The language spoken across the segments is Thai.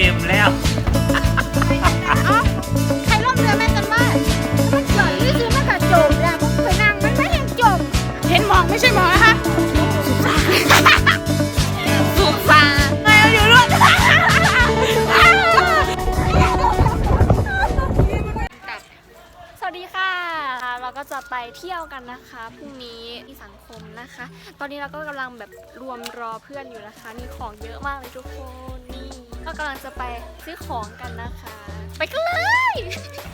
ต็มแล้วเอ้าใครล่มเรือแม่กันว่ามันเกิดที่ซื้อมันก็จบแล้วไปนั่งมันไม่เห็นจบเห็นหมองไม่ใช่หมองนะคะสุสานสุสานไงเราอยู่รวดสวัสดีค่ะ เราก็จะไปเที่ยวกันนะคะพรุ่งนี้ที่สังคมนะคะ ตอนนี้เราก็กำลังแบบรวมรอเพื่อนอยู่นะคะ มีของเยอะมากเลยทุกคนนี่ ก็กำลังจะไปซื้อของกันนะคะ ไปกันเลย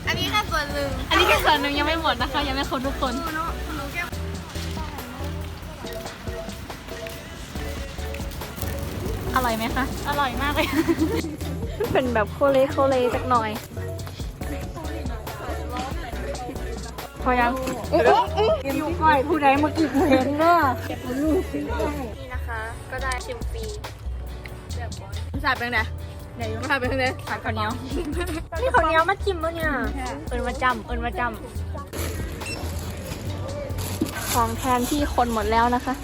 อันนี้แค่ส่วนหนึ่งอันนี้แค่ส่วนหนึ่งยังไม่หมดนะคะ ยังไม่ครบทุกคน อร่อยไหมคะ อร่อยมากเลย เป็นแบบโคเลโคเลสักหน่อย พอยังอยู่ก่อยผู้ใดมากินเห็นเนาะนี่นะคะ ก็ได้ชิมฟรีเรียบร้อยสาดเป็นไง ไหนยังสาดเป็นไงผัดข้าวเหนียวนี่คนนี้มาจิ้มปะเนี่ย เอินมาจำเอินมาจำของแทนที่คนหมดแล้วนะคะ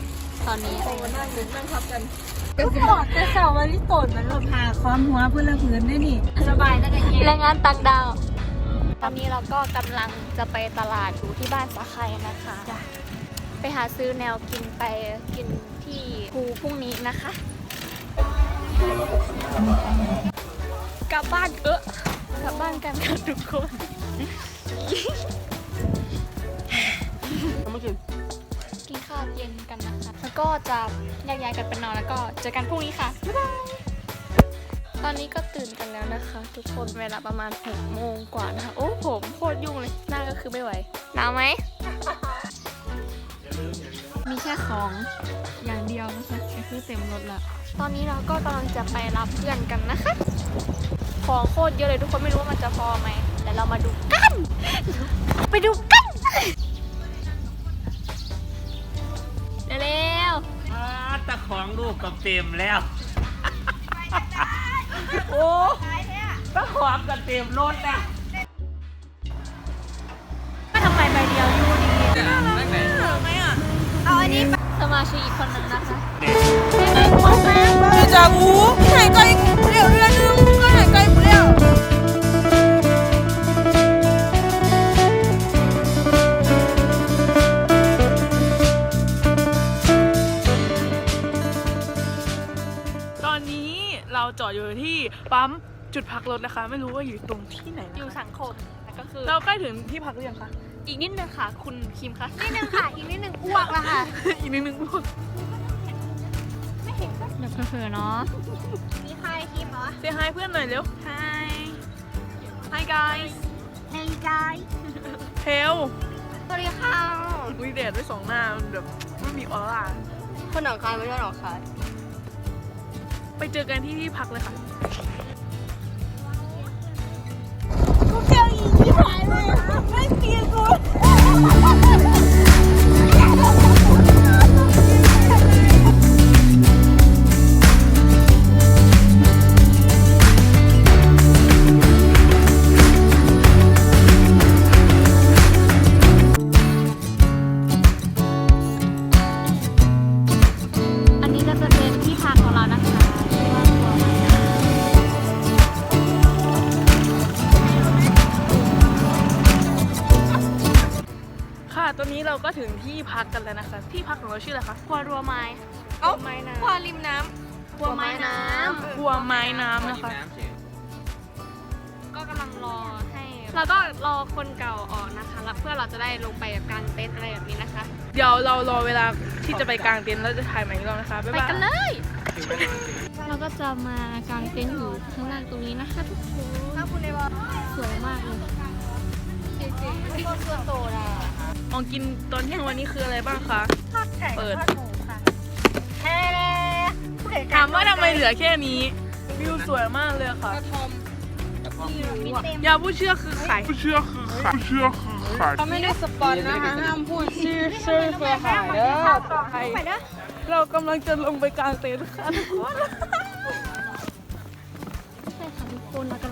ตอนนี้ก็ปอดแต่สาววันที่ตดมันเราพาความหัวเพื่อนละพื้นได้นี่ สบายแล้วกันแรงงานต่างดาว ตอนนี้เราก็กำลังจะไปตลาดอยู่ที่บ้านสาไครนะคะไปหาซื้อแนวกินไปกินที่ภูพรุ่งนี้นะคะ กลับบ้านเออกลับบ้านกันค่ะทุกคนกินข้าวเย็นกันนะคะ แล้วก็จะแยกย้ายกันไปนอนแล้วก็เจอกันพรุ่งนี้ค่ะ บ๊ายบาย ตอนนี้ก็ตื่นกันแล้วนะคะ ทุกคนเวลาประมาณ6โมงกว่านะคะ โอ้ผมโคตรยุ่งเลย หน้าก็คือไม่ไหว หนาวไหม มีแค่ของอย่างเดียวนะคะก็คือเต็มรถละ ตอนนี้เราก็กำลังจะไปรับเพื่อนกันนะคะ ของโคตรเยอะเลยทุกคนไม่รู้ว่ามันจะพอไหมแต่เรามาดูกัน ไปดูกันเร็วอ่าตะของลูกก็เต็มแล้ว โอ้ตะของก็เต็มรถนะๆก็ทำไมใบเดียวอยู่ดีเอาอันนี้ไป สมาชิกอีกคนนึงนะคะเดี๋ยวจะหูหายใจเร็วเรื่อยนึงก็หายใจเร็วตอนนี้เราจอดอยู่ที่ปั๊มจุดพักรถนะคะ ไม่รู้ว่าอยู่ตรงที่ไหนอยู่สังคมก็คือเราใกล้ถึงที่พักหรือยังคะ อีกนิดนึงค่ะ คุณคิมคะนิดนึงค่ะ อีกนิดนึงอ้วกแล้วค่ะ อีกนิดนึงเดี๋ยวเผลอๆเนาะมีใครคิมเหรอ เซฮายเพื่อนหน่อยเร็ว Hi Hi guys Hey guys เฮลสวัสดีค่ะวิเดทด้วยสองหน้ามันแบบไม่มีออร่าคนหนองคายไม่ใช่หนองคายไปเจอกันที่ที่พักเลยค่ะ เจออีกที่ห ถึงที่พักกันแล้วนะคะ ที่พักของเราชื่ออะไรคะำครัวรัวไม้ เอ้าไม้น้ควาริมน้ำครัวไม้น้ครัวไม้น้ำนะคะำก็กำลังรอให้แล้วก็รอคนเก่าออกนะคะ แล้วเพื่อเราจะได้ลงไปแบบกางเต็นท์อะไรแบบนี้นะคะ เดี๋ยวเรารอเวลาที่จะไปกางเต็นท์แล้วจะถ่ายใหม่อีกรอบนะคะบ๊ายไปบายกันเลย เราก็จะมากางเต็นท์อยู่ข้างล่างตรงนี้นะคะทุกคนำถ้าคุณในว่าสวยมากเลย ไม่คนตัวโตนะของกินตอนเที่ยงวันนี้คืออะไรบ้างคะ ทอดไข่เปิดทอดหมูค่ะแฮ่ผู้ใดถามว่าทำไมเหลือแค่นี้ วิวสวยมากเลยค่ะ ยาผู้เชื่อคือไข่ผู้เชื่อคือไข่ผู้เชื่อคือไข่เขาไม่ได้สปอนนะคะห้ามพูดชื่อชื่อเพื่อขายเด้อไปเด้อเรากำลังจะลงไปกางเต็นท์ค่ะทุกคนใช่ค่ะทุกคนเรากำลัง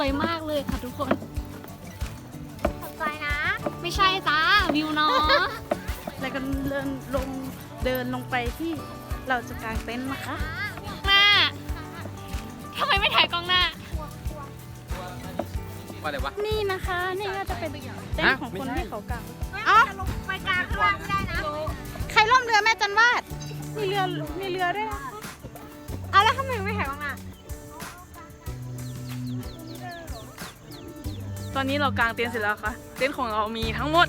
วยมากเลยค่ะทุกคน ขอบใจนะไม่ใช่จ้าวิวเนาะจะกันเดินลงเดินลงไปที่เราจะกางเต็นท์นะคะ หน้าทำไมไม่ถ่ายกล้องหน้า ว่าอะไรวะ นี่นะคะนี่ก็จะเป็นเต็นท์ของคนไม่ใช่ที่เขากางอ๋อไปกางข้างล่างไม่ได้นะ ใครล่มเรือแม่จันวาด มีเรือมีเรือด้วยนะเอาแล้วทำไมไม่ถ่ายกล้องหน้า อนนี้เรากางเต็นท์เสร็จแล้วค่ะ เต็นท์ของเรามีทั้งหมด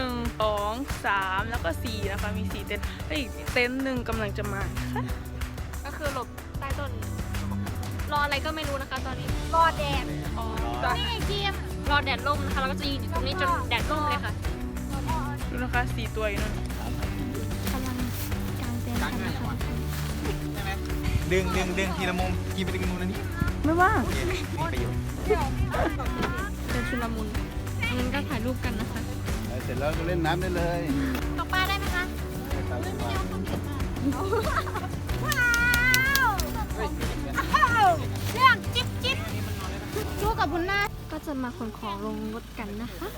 1 2 3 แล้วก็ 4 นะคะ มี 4 เต็นท์แล้วอีกเต็นท์หนึ่งกำลังจะมาก็คือหลบใต้ต้น รออะไรก็ไม่รู้นะคะ ตอนนี้ รอแดด อ๋อนี่ไงเกียมรอแดดร่มนะคะแล้วก็จะยืนอยู่ตรงนี้จนแดดร่มเลยค่ะ ดูนะคะ 4 ตัวอยู่นั่นกำลังกางเต็นท์กันนะคะดึงดึงดึงทีละมุมกินไปดึงมุมนั้นนี่ไม่ว่างโอเคมีประโยชน์เป็น ชุลมุนงั้นก็ถ่ายรูปกันนะคะ เสร็จแล้วก็เล่นน้ำได้เลยตกปลาได้ไหมคะว้าวเรื่องจิ๊บจิ๊บจูกับบุญนาก็จะมาขนของลงรถกันนะคะ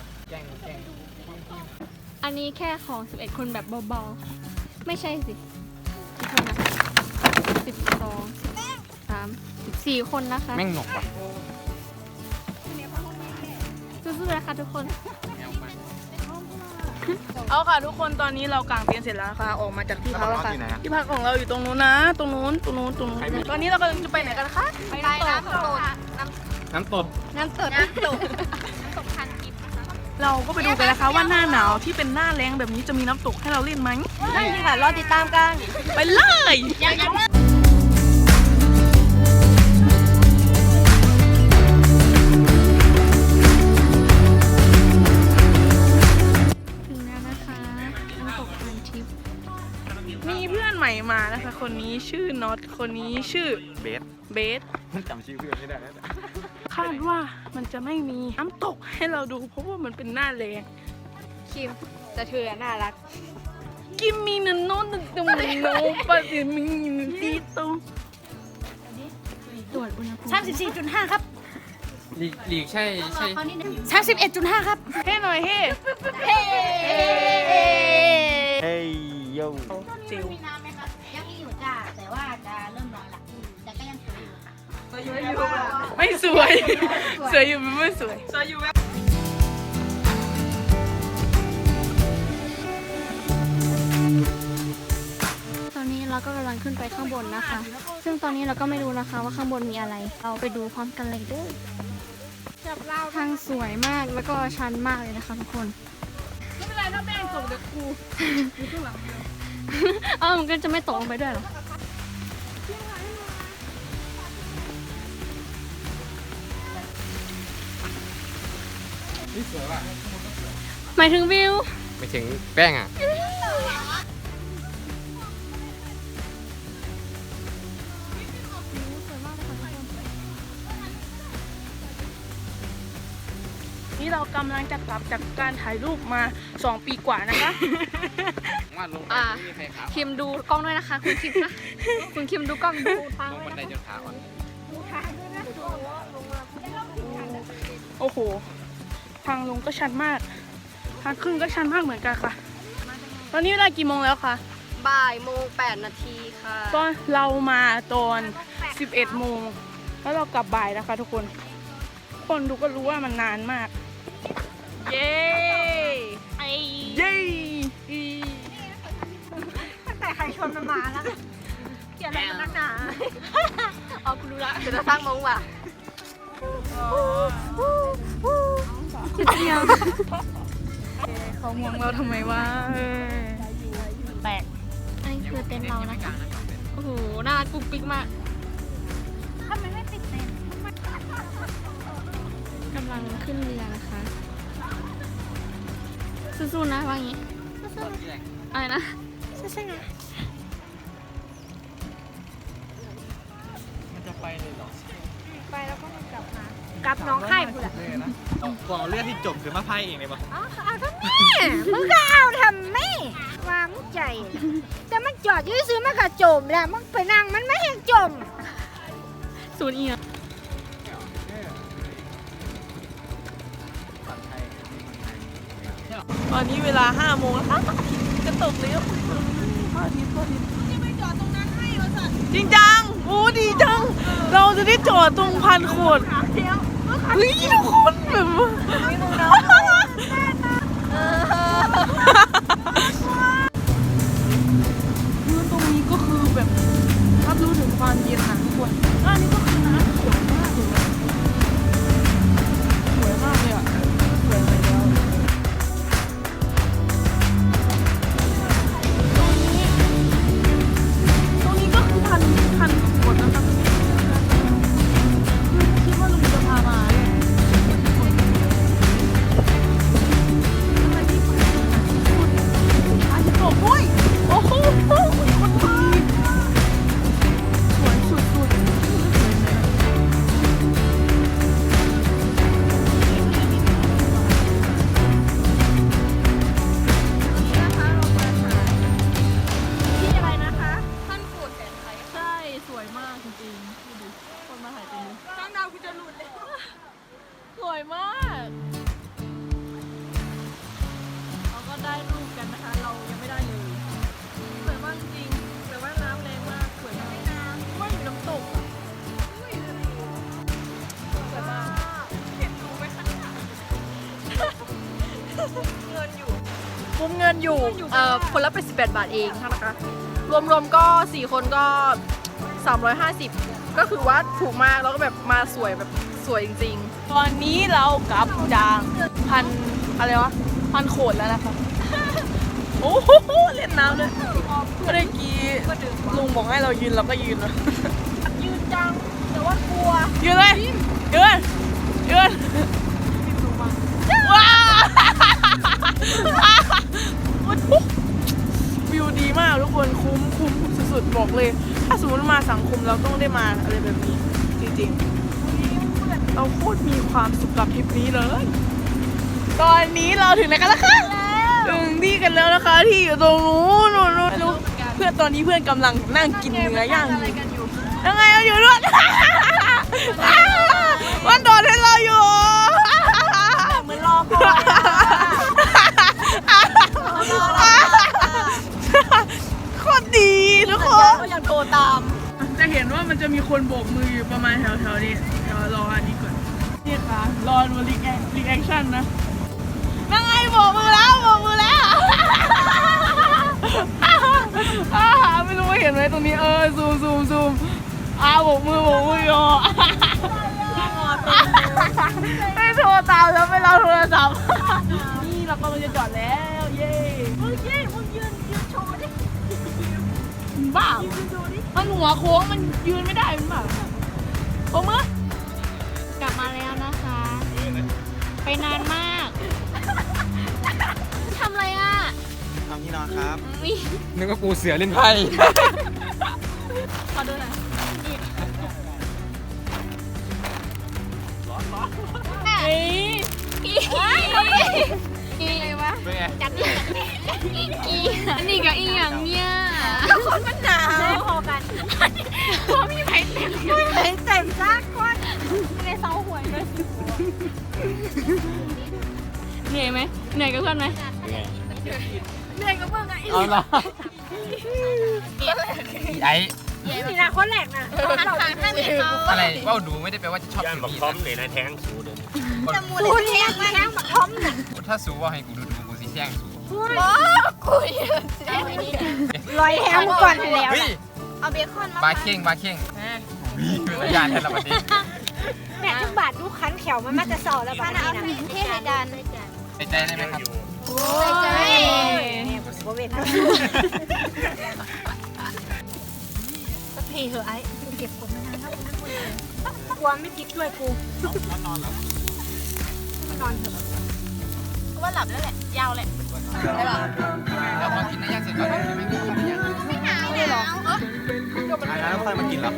อันนี้แค่ของ 11 คนแบบเบาๆ ไม่ใช่สิกี่คนนะ12 13 14คนนะคะ แม่งหนกว่ะ สู้ๆนะคะทุกคน เอาค่ะทุกคนตอนนี้เรากางเต็นท์เสร็จแล้วนะคะออกมาจากที่พักแล้วค่ะ ที่พักของเราอยู่ตรงนู้นนะ ตรงนู้น ตรงนู้น ตรงนู้น ตอนนี้เรากำลังจะไปไหนกันคะ ไปน้ำตกน้ำตดน้ำตดน้ำตกน้ำตกพันทิพย์นะคะเราก็ไปดูกันนะคะว่าหน้าหนาวที่เป็นหน้าแรงแบบนี้จะมีน้ำตกให้เราเล่นไหมได้ค่ะรอติดตามกัน ไปเลย คะคนนี้ชื่อน็อต คนนี้ชื่อเบสเบสจำชื่อเพื่อนไม่ได้แล้วคาดว่ามันจะไม่มีน้ำตกให้เราดู เพราะว่ามันเป็นหน้าแรงคิมแต่เธอน่ารัก กิมมีนันโน้นตรงโน้ปะดิมีนตีตรงตรวจอุณหภูมิสามสิบสี่จุดห้าครับหลีกหลีกใช่ใช่สามสิบเอ็ดจุดห้าครับ เฮ้หน่อยเฮ้เฮ้เฮ้ยโย่เจิว จ้า แต่ว่าจะเริ่มร้อนละแต่ก็ยังสวยอยู่ไม่สวย สวยอยู่มันไม่สวยตอนนี้เราก็กำลังขึ้นไปข้างบนนะคะ ซึ่งตอนนี้เราก็ไม่รู้นะคะว่าข้างบนมีอะไร เราไปดูพร้อมกันเลยเด้วยทางสวยมากแล้วก็ชันมากเลยนะคะทุกคน ไม่เป็นไรถ้าแป้งตกเดี๋ยวกูอยู่ข้างหลังเดียว เออมันก็จะไม่ตกลงไปด้วยเหรอนี่สวยว่ะหมายถึงวิว ไม่ถึงแป้งอะ นี่เรากำลังจะกลับจากการถ่ายรูปมา 2 ปีกว่านะคะ วาดลงไปอ่า ไม่มีใครขาวคิมดูกล้องด้วยนะคะ คุณคิมนะ คุณคิมดูกล้องดูทางลงด้วยบันไดนะจนขาอ่อนโอ้โห ทางลงก็ชันมาก ทางขึ้นก็ชันมากเหมือนกันค่ะ ตอนนี้เวลากี่โมงแล้วคะ บ่ายโมงแปดนาทีค่ะตอนเรามาตอน 11โมงแล้วเรากลับบ่ายนะคะทุกคน คนดูก็รู้ว่ามันนานมาก เย้ไอ้เย้แต่ ใครชวนมันมาแล้วเกี่ยวอะไรกันนักหนาเอาคุณรู้ละเดี๋ยวจะสร้างมงว่ะเดียวเขามองเราทำไมวะเออแปลกอันนี้คือเต็นท์เรานะคะโอ้โหน่ารักกุ๊กปิ๊กมากทำไมไม่ติดเต็นท์กำลังขึ้นเรือนะคะสู้ๆนะว่างี้อะไรนะมันจะไปเลยเหรอไปแล้วก็กลับมากลับน้องไข่พูดอะก่อนเรื่องที่จบคือมาพายเองเลยปะอ๋อเอาทำไมมึงก็เอาทำไมความใจแต่มันจอดอยื้อซื้อมันก็จมแล้วมึงไปนั่งมันไม่เห็นจม ศูนย์เอียตอนนี้เวลา5โมงแล้วค่ะจะตกแล้วพระอาทิตย์พระอาทิตย์จะไปจอด จริงจังโอ้ดีจัง เราจะได้จอดตรงพันโขดเฮ้ยทุกคนแบบ มุมเงินอยู่เอ่อคนละเป็น18บาทเองนะคะ รวมๆก็ 4 คนก็ 350 ก็คือว่าถูกมากแล้วก็แบบมาสวยแบบสวยจริง ๆ ตอนนี้เรากลับจางพันอะไรวะพันโขดแล้วนะคะโอ้โหเล่นน้ำเลยเมื่อกี้ลุงบอกให้เรายืนเราก็ยืนเลยยืนจังแต่ว่ากลัวยืนเลยยืนยืนว้าววิวดี มากทุกคนคุ้มคุ้มสุดๆบอกเลย ถ้าสมมติมาสังคมเราต้องได้มาอะไรแบบนี้จริงๆ เราโคตรมีความสุขกับทริปนี้เลย ตอนนี้เราถึงไหนกันแล้วคะถึงที่กันแล้วนะคะ ที่อยู่ตรงนู้นนู้นนู้นไม่รู้เพื่อนตอนนี้เพื่อนกำลังนั่งกินเนื้อย่างอยู่ยังไงเราอยู่ด้วยมันโดดให้เราอยู่เหมือนรอก่อน ทุกคนเขายังโทรตาม จะเห็นว่ามันจะมีคนโบกมืออยู่ประมาณแถวๆนี้เดี๋ยวรออันนี้ก่อนนี่ค่ะรอดูรีแอครีแอคชั่นนะนั่งไงโบกมือแล้วโบกมือแล้วอ่าไม่รู้ว่าเห็นไหมตรงนี้เออซูมซูมซูมอ่าโบกมือโบกมืออยู่ไม่โทรตามแล้วไม่รับโทรศัพท์นี่เรากำลังจะจอดแล้ว เย้มึงเย้มึงยืนยืนโชว์ดิ บ้ามันหัวโค้งมันยืนไม่ได้มันบ้าโอ้มือกลับมาแล้วนะคะ ไปนานมากทำอะไรอะทำที่นอนครับมีนึกว่าปูเสือเล่นไพ่ขอดูหน่อยเฮ้ยอีอี อะไรวะเป็นไงจัดนี่อีอันนี้กับอีอย่างเนี้ยคนมันหนาวได้พอกันพอมีไผ่เต็มมีไผ่เต็มซากคนไม่ได้เซาหวยด้วยเหนื่อยไหมเหนื่อยกับเพื่อนไหมเหนื่อยกับเพื่อนไงเอาละไอ้นี่นะคนแรกนะเราทางท่านเขาอะไรว่าดูไม่ได้แปลว่าจะชอบย่านสูบักนี่พร้อมเลยนะแท้งสูเดิน จมูกเลยแท่งแท่งแบบท้อมน่ะถ้าสูว่าให้กูดูดูกูสิแช่งสูโอ้กุยลอยแถวก่อนแล้วเฮ้ยเอาเบคอนมาบาเข่งบาเข่งวีเป็นญาติแทนเราประเด็นแม่ทุกบาทลูกคันแขวมันมาจะสอแล้วบ้านนี้นะเทศในการในใจได้ไหมครับใจโบเวนพี่เหอะไอ้เก็บผมมานานแล้วนะคุณกลัวไม่คิดด้วยกูนอนเหรอ ก็ว่าหลับแล้วแหละ ยาวแหละเราพอกินได้ยาเสร็จก่อนได้ไหมกินได้ย่าไม่หนาวเลยหรออ่าแล้วค่อยมากินหรอ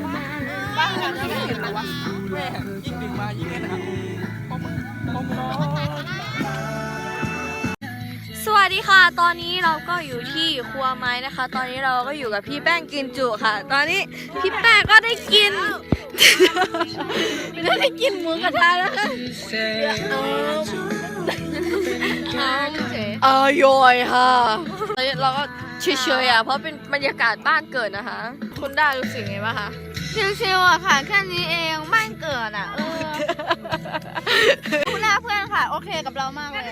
บ้านเราไม่เห็นหรอวะแม่ยิ่งดึงมายิ่งเล่นนะครับสวัสดีค่ะ ตอนนี้เราก็อยู่ที่ครัวไม้นะคะ ตอนนี้เราก็อยู่กับพี่แป้งกินจุค่ะ ตอนนี้พี่แป้งก็ได้กิน ได้กินหมูกระทะนะคะเอออร่อยค่ะเราก็เฉยๆอะเพราะเป็นบรรยากาศบ้านเกิดนะคะ คุณได้รู้สึกไงบ้างคะชิวๆอะค่ะ แค่นี้เองบ้านเกิดอะเออคุณหน้าเพื่อนค่ะ โอเคกับเรามากเลย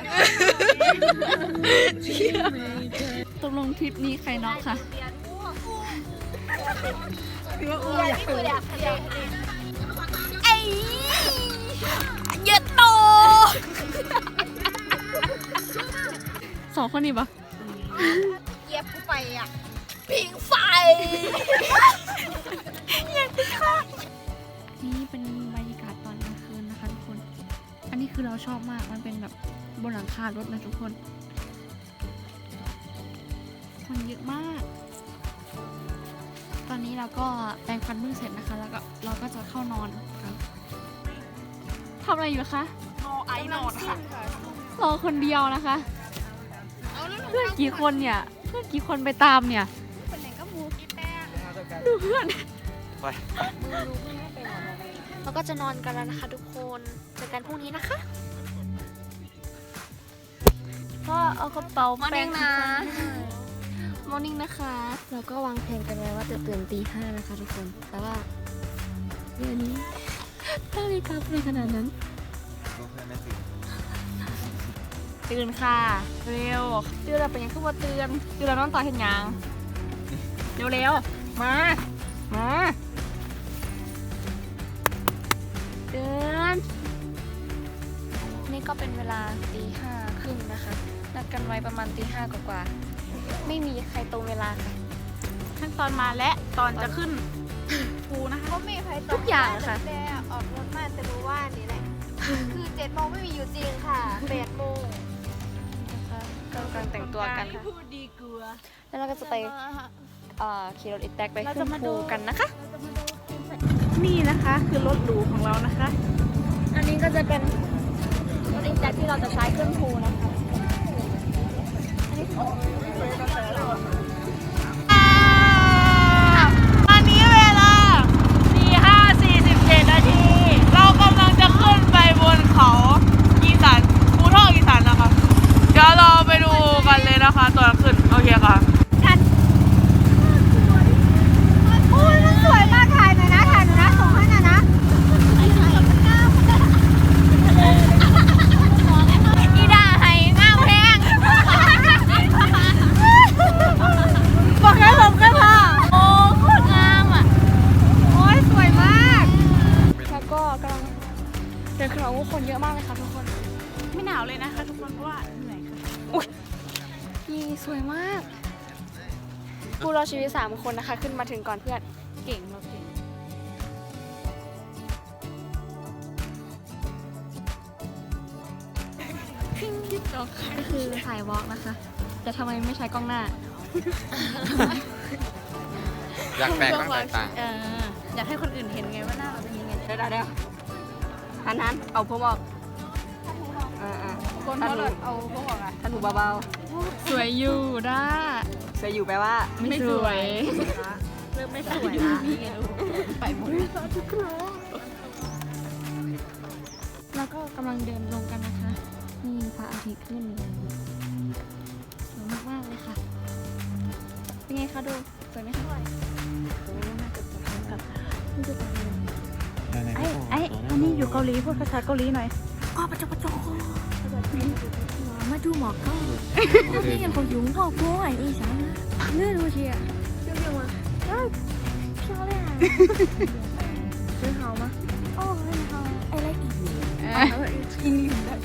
ตกลงทริปนี้ใครน็อกคะ ไอ้เย็ดโตสองคนนี้ปะเย็บกูไปอะพิงไฟนี่เป็นบรรยากาศตอนกลางคืนนะคะทุกคน อันนี้คือเราชอบมาก มันเป็นแบบบนหลังคารถนะทุกคน คนเยอะมาก อนนี้เราก็แปรงฟันเพิ่งเสร็จนะคะ แล้วก็เราก็จะเข้านอนกันทำอะไรอยู่คะโนไอนอนค่ะรอคนเดียวนะคะ เพื่อนกี่คนเนี่ย เพื่อนกี่คนไปตามเนี่ย ดูเพื่อน ไปเราก็จะนอนกันแล้วนะคะทุกคนเจอกันพรุ่งนี้นะคะก็เอากระเป๋าแป้งนะ มอร์นิ่งนะคะ เราก็วางแผนกันไว้ว่าจะตื่นตีห้านะคะทุกคน แต่ว่าเดือนนี้ตั้งนาฬิกาปลุกขนาดนั้น ก็เพื่อนไม่ตื่นตื่นค่ะ เร็วตื่นเราเป็นยังขึ้นมาเตือนตื่นเรานอนต่อเห็นยังเร็วเร็วๆมา มาเตือนนี่ก็เป็นเวลาตีห้าครึ่งนะคะ นัดกันไว้ประมาณตีห้ากว่าๆ ไม่มีใครตรงเวลาค่ะขั้นตอนมาและตอนจะขึ้นภูนะคะก็มีใครตทุกอย่างค่ะ แต่ออกรถมาแต่รู้ว่านี่แหละ คือเจ็ดโมงไม่มีอยู่จริงค่ะแปดโมงนะคะก็กำลังแต่งตัวกันค่ะ พูดดีกลัวแล้วเราก็จะไปเอ่อขี่รถอีแท็กไปขึ้นภูกันนะคะ นี่นะคะ คือรถหรูของเรานะคะ อันนี้ก็จะเป็นรถอีแท็กที่เราจะใช้ขึ้นภูนะคะต อนเพื่อนเก่งเราเก่งก็คือถ่ายวอล์กนะคะ แต่ทำไมไม่ใช้กล้องหน้า อยากแปลกบ้างแตกต่างเอออยากให้คนอื่นเห็นไงว่าหน้าเราเป็นยังไงเดี๋ยวเดี๋ยวอันนั้น เอาผมออกอ่าอ่าคนเขาเลยเอาพวกออกอะถ้าหนูเบาสวยอยู่ด้าๆจะอยู่แปลว่าไม่สวย เริ่มไม่สวยละนี่ไงลูกไปหมดแล้วก็กำลังเดินลงกันนะคะ นี่พระอาทิตย์ขึ้นสวยมากๆเลยค่ะ เป็นไงคะดู สวยไหมคะนี่ดูตาเลยไอ้ไอ้อันนี้อยู่เกาหลีพูดภาษาเกาหลีหน่อยอ๋อปะจกปะจกมาดูหมอกก็นี่ยังเขาอยู่หอกบัวไอ้อีสานเลื่อนดูเชียเชื่อมาเอ้ย漂 ซื้อเฮามะโอ้ยเฮาไอ้ไรอีกอีนี่แบบ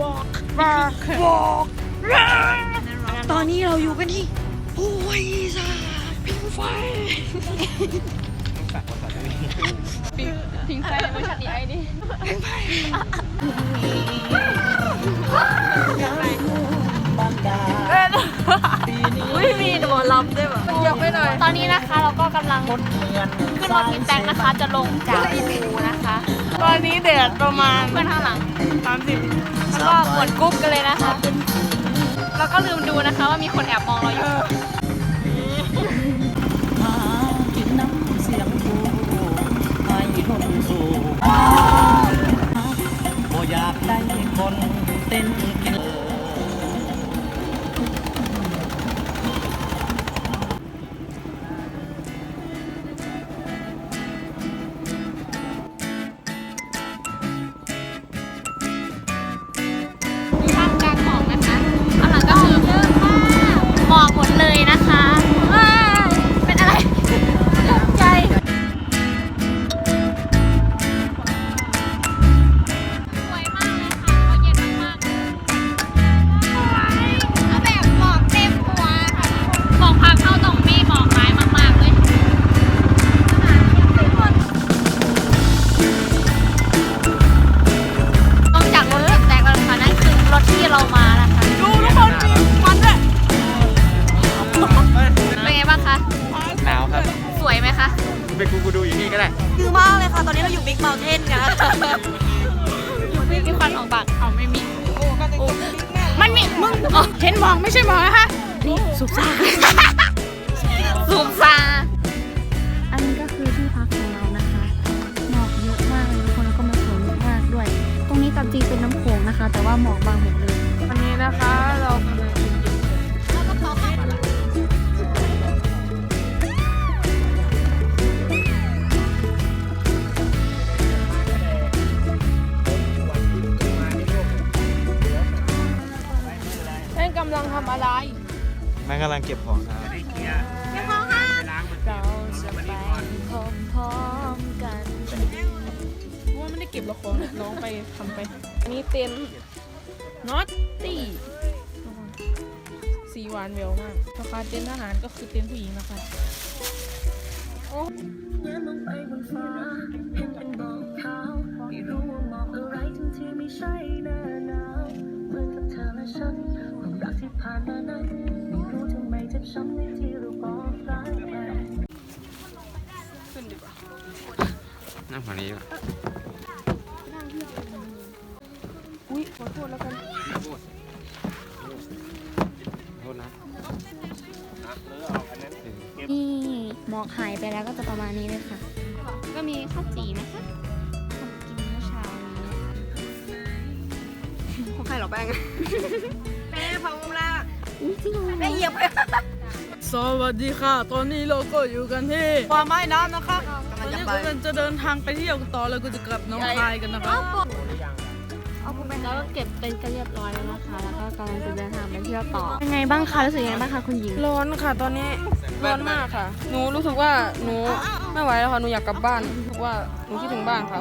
บอกตอนนี้เราอยู่กันที่ภูวิสาพิงไฟพิงไฟมาชัดดีไอ้นี่พิงไฟ ไม่มีหมอลำด้วยวะยกไปหน่อยตอนนี้นะคะเราก็กำลังขึ้นรถพิมแตงนะคะ จะลงจากภูนะคะ ตอนนี้เดือดประมาณเพื่อนข้างหลังสามสิบแล้วก็ปวดกุ๊บกันเลยนะคะ แล้วก็ลืมดูนะคะว่ามีคนแอบมองเราอยู่คน important หมอกบางหมดเลยวันนี้นะคะเรากำลังกินเล่นกำลังทำอะไร แม่กำลังเก็บของครับเราจะไปพร้อมๆกันว่าไม่ได้เก็บละครน้องไปทำไป นี่เต็น น็อตตี้สีหวานแหววมากราคาเต็นท์ทหารก็คือเต็นท์ผู้หญิงนะคะนั่งฝั่งนี้อุ้ยขอโทษแล้วกัน อกหายไปแล้วก็จะประมาณนี้เลยค่ะ ก็มีข้าวจีนะคะทำกินเมื่อเช้านี้ของใครเหรอแป้งแป้งพร้อมแล้วอุ๊ยจริงเหรอแป้งเหยียบไปสวัสดีค่ะ ตอนนี้เราก็อยู่กันที่ป่าไม้น้ำนะคะกำตลัองนจะนี้ไปเราจะเดินทางไปเที่ยวกันต่อแล้วก็จะกลับหน้องคายกันนะคะ แล้วก็เก็บเป็นท์กันเรียบร้อยแล้วนะคะ แล้วก็กำลังจะเดินทางไปเที่ยวต่อยังไงบ้างคะรู้สึกยังไงบ้างคะคุณหญิง ร้อนค่ะตอนนี้ร้อนมากค่ะ หนูรู้สึกว่าหนูไม่ไหวแล้วค่ะ หนูอยากกลับบ้านรู้สึกว่าหนูคิดถึงบ้านค่ะ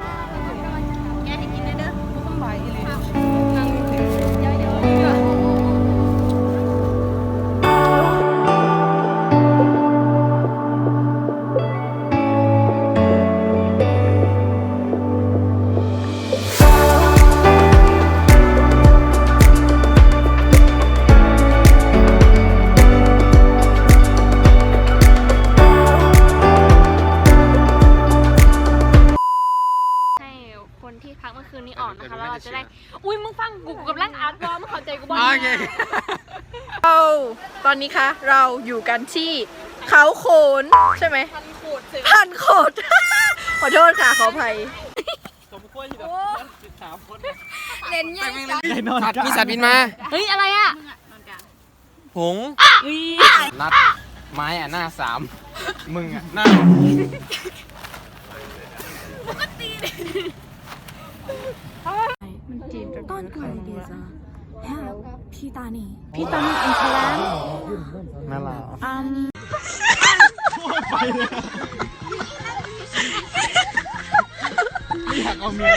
ที่พักเมื่อคืนนี้ออกนะคะแล้วเราจะได้ อุ้ยมึงฟังกูกูกำลังอาร์ตบอลมึงเข้าใจกูบ้างโอเคเราตอนนี้คะเราอยู่กันที่เขาโขนใช่ไหมพันโขดขอโทษค่ะขออภัยเล่นใหญ่จังมีสัตว์บินมาเฮ้ยอะไรอะหงส์รัดไม้อะหน้าสามมึงอะหน้า ต้นไม้ดีจ้ะพี่ตานี่พี่ตานี่อินทรัมน่ารักอืมอยากเอาเมีย